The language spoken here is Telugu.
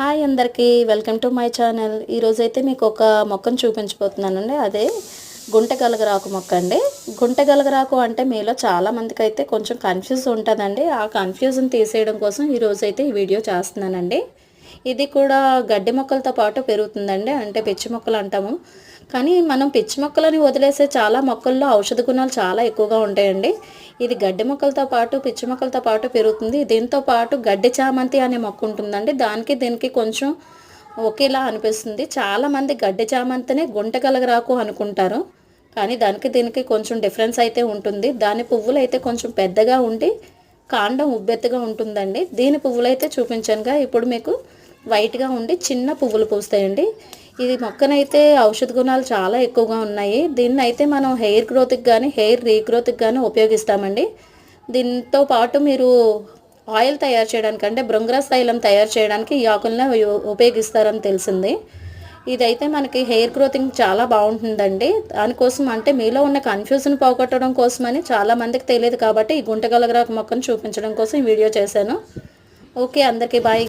హాయ్ అందరికీ వెల్కమ్ టు మై ఛానల్. ఈరోజు అయితే మీకు ఒక మొక్కను చూపించబోతున్నానండి. అదే గుంట గలగరాకు మొక్క అండి. గుంట గలగరాకు అంటే మీలో చాలా మందికి అయితే కొంచెం కన్ఫ్యూజ్ ఉంటుందండి. ఆ కన్ఫ్యూజన్ తీసేయడం కోసం ఈరోజు అయితే ఈ వీడియో చేస్తున్నానండి. ఇది కూడా గడ్డి మొక్కలతో పాటు పెరుగుతుందండి. అంటే పిచ్చి మొక్కలు అంటాము. కానీ మనం పిచ్చి మొక్కలని వదిలేసే చాలా మొక్కల్లో ఔషధ గుణాలు చాలా ఎక్కువగా ఉంటాయండి. ఇది గడ్డి మొక్కలతో పాటు పిచ్చి మొక్కలతో పాటు పెరుగుతుంది. దీంతో పాటు గడ్డి చామంతి అనే మొక్క ఉంటుందండి. దానికి దీనికి కొంచెం ఒకేలా అనిపిస్తుంది. చాలామంది గడ్డి చామంతినే గుంటగలగరాకు అనుకుంటారు. కానీ దానికి దీనికి కొంచెం డిఫరెన్స్ అయితే ఉంటుంది. దాని పువ్వులు అయితే కొంచెం పెద్దగా ఉండి కాండం ఉబ్బెత్తుగా ఉంటుందండి. దీని పువ్వులు అయితే చూపించానుగా. ఇప్పుడు మీకు వైట్గా ఉండి చిన్న పువ్వులు పూస్తాయండి. ఇది మొక్కనైతే ఔషధ గుణాలు చాలా ఎక్కువగా ఉన్నాయి. దీన్ని అయితే మనం హెయిర్ గ్రోత్కి కానీ హెయిర్ రీగ్రోత్కి కానీ ఉపయోగిస్తామండి. దీంతో పాటు మీరు ఆయిల్ తయారు చేయడానికి అంటే భృంగరాస్ తైలం తయారు చేయడానికి ఈ ఆకులను ఉపయోగిస్తారని తెలిసింది. ఇదైతే మనకి హెయిర్ గ్రోతింగ్ చాలా బాగుంటుందండి. దానికోసం అంటే మీలో ఉన్న కన్ఫ్యూజన్ పోగొట్టడం కోసమని చాలా మందికి తెలియదు కాబట్టి ఈ గుంటగలగరాకు మొక్కను చూపించడం కోసం ఈ వీడియో చేశాను. ఓకే అందరికీ బాయ్